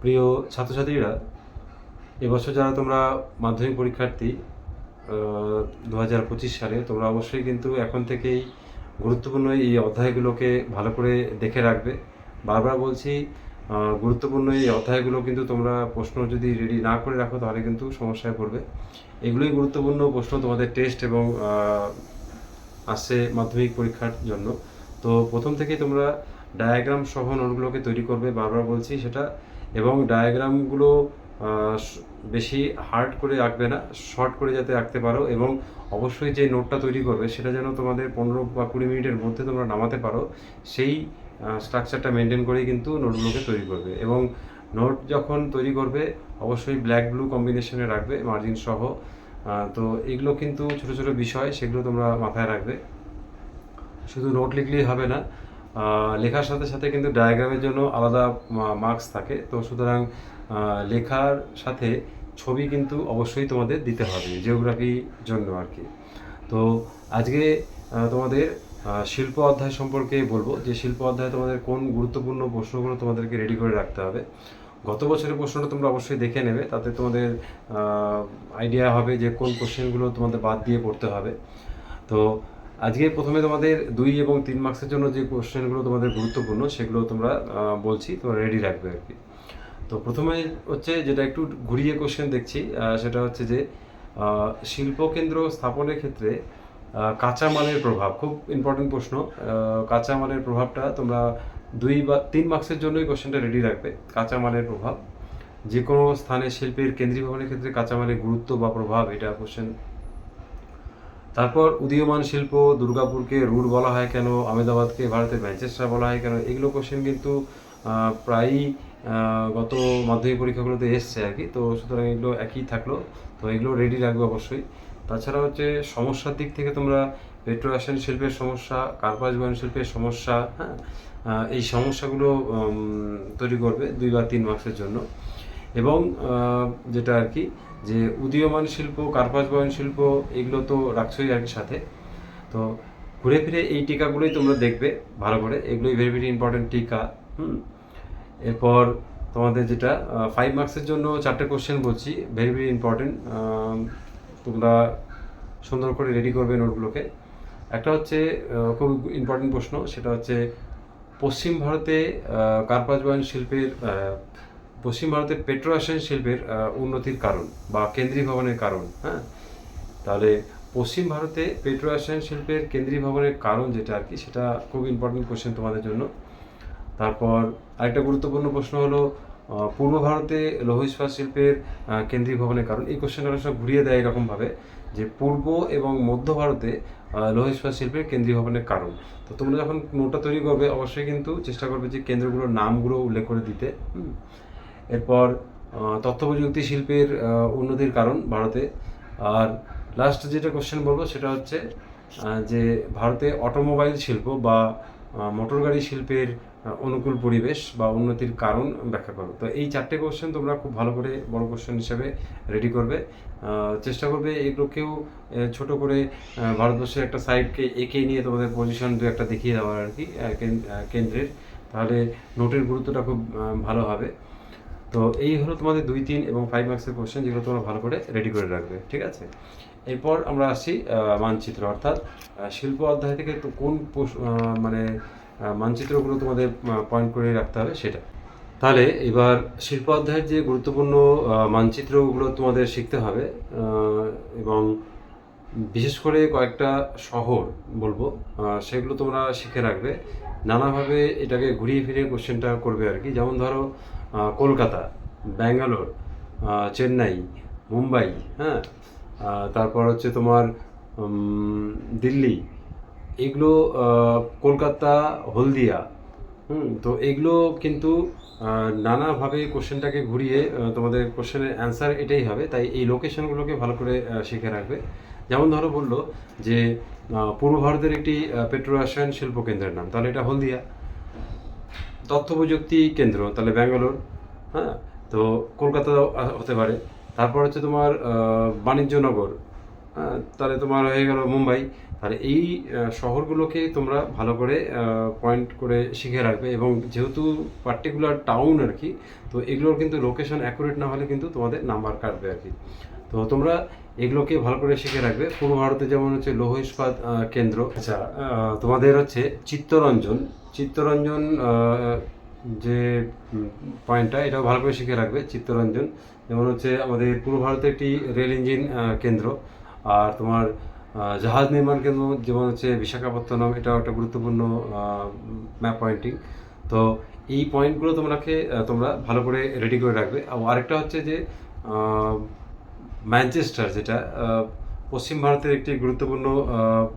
প্রিয় ছাত্রছাত্রীরা, এবছর যারা তোমরা মাধ্যমিক পরীক্ষার্থী দু হাজার পঁচিশ সালে, তোমরা অবশ্যই কিন্তু এখন থেকেই গুরুত্বপূর্ণ এই অধ্যায়গুলোকে ভালো করে দেখে রাখবে। বারবার বলছি গুরুত্বপূর্ণ এই অধ্যায়গুলো কিন্তু তোমরা প্রশ্ন যদি রেডি না করে রাখো, তাহলে কিন্তু সমস্যায় পড়বে। এগুলোই গুরুত্বপূর্ণ প্রশ্ন তোমাদের টেস্ট এবং আসছে মাধ্যমিক পরীক্ষার জন্য। তো প্রথম থেকেই তোমরা ডায়াগ্রাম সহ নোটগুলোকে তৈরি করবে। বারবার বলছি, সেটা এবং ডায়াগ্রামগুলো বেশি হার্ড করে আঁকবে না শর্ট করে যাতে আঁকতে পারো এবং অবশ্যই যে নোটটা তৈরি করবে সেটা যেন তোমাদের পনেরো বা কুড়ি মিনিটের মধ্যে তোমরা নামাতে পারো, সেই স্ট্রাকচারটা মেনটেন করেই কিন্তু নোটগুলোকে তৈরি করবে এবং নোট যখন তৈরি করবে, অবশ্যই ব্ল্যাক ব্লু কম্বিনেশনে রাখবে মার্জিন সহ তো এগুলো কিন্তু ছোট ছোট বিষয়, সেগুলো তোমরা মাথায় রাখবে। শুধু নোট লিখলেই হবে না লেখার সাথে সাথে কিন্তু ডায়াগ্রামের জন্য আলাদা মার্কস থাকে। তো সুতরাং লেখার সাথে ছবি কিন্তু অবশ্যই তোমাদের দিতে হবে জিওগ্রাফি জন্য আর কি। তো আজকে তোমাদের শিল্প অধ্যায় সম্পর্কে বলব যে শিল্প অধ্যায়ে তোমাদের কোন গুরুত্বপূর্ণ প্রশ্নগুলো তোমাদেরকে রেডি করে রাখতে হবে। গত বছরের প্রশ্নটা তোমরা অবশ্যই দেখে নেবে, তাতে তোমাদের আইডিয়া হবে যে কোন কোশ্চেনগুলো তোমাদের বাদ দিয়ে পড়তে হবে। তো আজকে প্রথমে তোমাদের দুই এবং তিন মার্কসের জন্য যে কোশ্চেনগুলো তোমাদের গুরুত্বপূর্ণ, সেগুলো তোমরা বলছি, তোমরা রেডি রাখবে আর কি। তো প্রথমে হচ্ছে যেটা একটু ঘুরিয়ে কোশ্চেন দেখছি সেটা হচ্ছে যে শিল্পকেন্দ্র স্থাপনের ক্ষেত্রে কাঁচামালের প্রভাব, খুব ইম্পর্টেন্ট প্রশ্ন কাঁচামালের প্রভাবটা তোমরা দুই বা তিন মার্কসের জন্যই কোশ্চেনটা রেডি রাখবে কাঁচামালের প্রভাব। যে কোনো স্থানে শিল্পের কেন্দ্রীভবনের ক্ষেত্রে কাঁচামালের গুরুত্ব বা প্রভাব, এটা কোশ্চেন তারপর উদীয়মান শিল্প দুর্গাপুরকে রুট বলা হয় কেন? আহমেদাবাদকে ভারতের ম্যানচেস্টার বলা হয় কেন? এগুলো কোশ্চেন কিন্তু প্রায়ই গত মাধ্যমিক পরীক্ষাগুলোতে এসছে আর কি। তো সুতরাং এগুলো একই থাকল। তো এগুলো রেডি রাখবে অবশ্যই। তাছাড়া হচ্ছে সমস্যার দিক থেকে তোমরা পেট্রো রাসায়নিক শিল্পের সমস্যা কার্পাস বয়ন শিল্পের সমস্যা হ্যাঁ? এই সমস্যাগুলো তৈরি করবে দুই বা তিন মার্কসের জন্য। এবং যেটা আর কি, যে উদীয়মান শিল্প, কার্পাস বয়ন শিল্প, এগুলো তো রাখছোই আর সাথে। তো ঘুরে ফিরে এই টিকাগুলোই তোমরা দেখবে ভালো করে। এগুলোই ভেরি ভেরি ইম্পর্টেন্ট টিকা, হুম? এরপর তোমাদের যেটা ফাইভ মার্কসের জন্য চারটে কোশ্চেন বলছি ভেরি ভেরি ইম্পর্টেন্ট তোমরা সুন্দর করে রেডি করবে নোটগুলোকে। একটা হচ্ছে খুব ইম্পর্টেন্ট প্রশ্ন, সেটা হচ্ছে পশ্চিম ভারতে কার্পাস বয়ন শিল্পের পশ্চিম ভারতের পেট্রোরাসায়ন শিল্পের উন্নতির কারণ বা কেন্দ্রীভবনের কারণ হ্যাঁ? তাহলে পশ্চিম ভারতে পেট্রো পেট্রোরাসায়ন শিল্পের কেন্দ্রীভবনের কারণ যেটা আর কি, সেটা খুব ইম্পর্টেন্ট কোশ্চেন তোমাদের জন্য। তারপর আরেকটা গুরুত্বপূর্ণ প্রশ্ন হলো পূর্ব ভারতে লৌহ ইস্পাত শিল্পের কেন্দ্রীভবনের কারণ। এই কোশ্চেনটা অনেক ঘুরিয়ে দেয় এরকমভাবে যে পূর্ব এবং মধ্য ভারতে লৌহ ইস্পাত শিল্পের কেন্দ্রীভবনের কারণ। তো তোমরা যখন নোটটা তৈরি করবে, অবশ্যই কিন্তু চেষ্টা করবে যে কেন্দ্রগুলোর নামগুলো উল্লেখ করে দিতে। এরপর তথ্য প্রযুক্তি শিল্পের উন্নতির কারণ ভারতে। আর লাস্ট যেটা কোশ্চেন বলব সেটা হচ্ছে যে ভারতে অটোমোবাইল শিল্প বা মোটর গাড়ি শিল্পের অনুকূল পরিবেশ বা উন্নতির কারণ ব্যাখ্যা করো তো এই চারটে কোশ্চেন তোমরা খুব ভালো করে বড় কোশ্চেন হিসেবে রেডি করবে। চেষ্টা করবে এগুলোকেও ছোট করে ভারতবর্ষের একটা সাইডকে এঁকে নিয়ে তোমাদের পজিশন দু একটা দেখিয়ে দেওয়ার আর কি কেন- কেন্দ্রের। তাহলে নোটের গুরুত্বটা খুব ভালো হবে। তো এই হলো তোমাদের দুই তিন এবং ফাইভ মার্কসের কোশ্চেন যেগুলো তোমরা ভালো করে রেডি করে রাখবে ঠিক আছে? এরপর আমরা আহ, মানচিত্র অর্থাৎ শিল্প অধ্যায় থেকে তো কোন মানে মানচিত্রগুলো তোমাদের পয়েন্ট করে রাখতে হবে সেটা। তাহলে এবার শিল্প অধ্যায়ের যে গুরুত্বপূর্ণ মানচিত্রগুলো তোমাদের শিখতে হবে এবং বিশেষ করে কয়েকটা শহর বলব সেগুলো তোমরা শিখে রাখবে। নানাভাবে এটাকে ঘুরিয়ে ফিরিয়ে কোশ্চেনটা করবে আর কি। যেমন ধরো কলকাতা, ব্যাঙ্গালোর চেন্নাই, মুম্বাই হ্যাঁ? তারপর হচ্ছে তোমার দিল্লি। এগুলো কলকাতা, হলদিয়া, হুম? তো এগুলো কিন্তু নানাভাবে কোশ্চেনটাকে ঘুরিয়ে তোমাদের কোশ্চেনের অ্যান্সার এটাই হবে। তাই এই লোকেশনগুলোকে ভালো করে শিখে রাখবে। যেমন ধরো বলল যে পূর্ব ভারতের একটি পেট্রো রাসায়ন শিল্প কেন্দ্রের নাম। তাহলে এটা হলদিয়া। তথ্য প্রযুক্তি কেন্দ্র, তাহলে ব্যাঙ্গালোর হ্যাঁ? তো কলকাতা হতে পারে। তারপর হচ্ছে তোমার বাণিজ্যনগর। তাহলে তোমার হয়ে গেল মুম্বাই। তাহলে এই শহরগুলোকে তোমরা ভালো করে পয়েন্ট করে শিখে রাখবে এবং যেহেতু পার্টিকুলার টাউন আর কি তো এগুলোর কিন্তু লোকেশন অ্যাকুরেট না হলে কিন্তু তোমাদের নাম্বার কাটবে আর কি। তো তোমরা এগুলোকে ভালো করে শিখে রাখবে। পূর্ব ভারতে যেমন হচ্ছে লৌহ ইস্পাত কেন্দ্র আচ্ছা তোমাদের হচ্ছে চিত্তরঞ্জন। চিত্তরঞ্জন যে পয়েন্টটা এটাও ভালো করে শিখে রাখবে চিত্তরঞ্জন। যেমন হচ্ছে আমাদের পূর্ব ভারতে একটি রেল ইঞ্জিন কেন্দ্র। আর তোমার জাহাজ নির্মাণ কেন্দ্র যেমন হচ্ছে বিশাখাপত্তনম, এটাও একটা গুরুত্বপূর্ণ ম্যাপ পয়েন্টিং তো এই পয়েন্টগুলো তোমাকে তোমরা ভালো করে রেডি করে রাখবে। আর আরেকটা হচ্ছে যে ম্যানচেস্টার যেটা পশ্চিম ভারতের একটি গুরুত্বপূর্ণ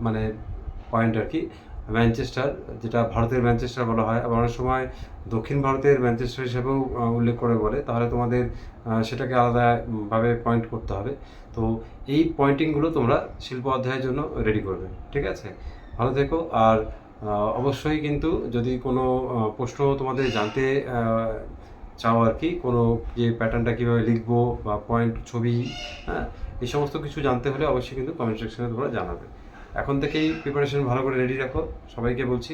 মানে পয়েন্ট আর কি। ম্যানচেস্টার, যেটা ভারতের ম্যানচেস্টার বলা হয়। আবার অনেক সময় দক্ষিণ ভারতের ম্যানচেস্টার হিসেবেও উল্লেখ করে বলে। তাহলে তোমাদের সেটাকে আলাদাভাবে পয়েন্ট করতে হবে। তো এই পয়েন্টিংগুলো তোমরা শিল্প অধ্যায়ের জন্য রেডি করবে। ঠিক আছে? ভালো থেকো। আর অবশ্যই কিন্তু যদি কোনো প্রশ্ন তোমাদের জানতে চাও আর কি, কোনো যে প্যাটার্নটা কীভাবে লিখব বা পয়েন্ট ছবি হ্যাঁ এই সমস্ত কিছু জানতে হলে অবশ্যই কিন্তু কমেন্ট সেকশনে তোমরা জানাবে। এখন থেকেই প্রিপারেশন ভালো করে রেডি রাখো। সবাইকে বলছি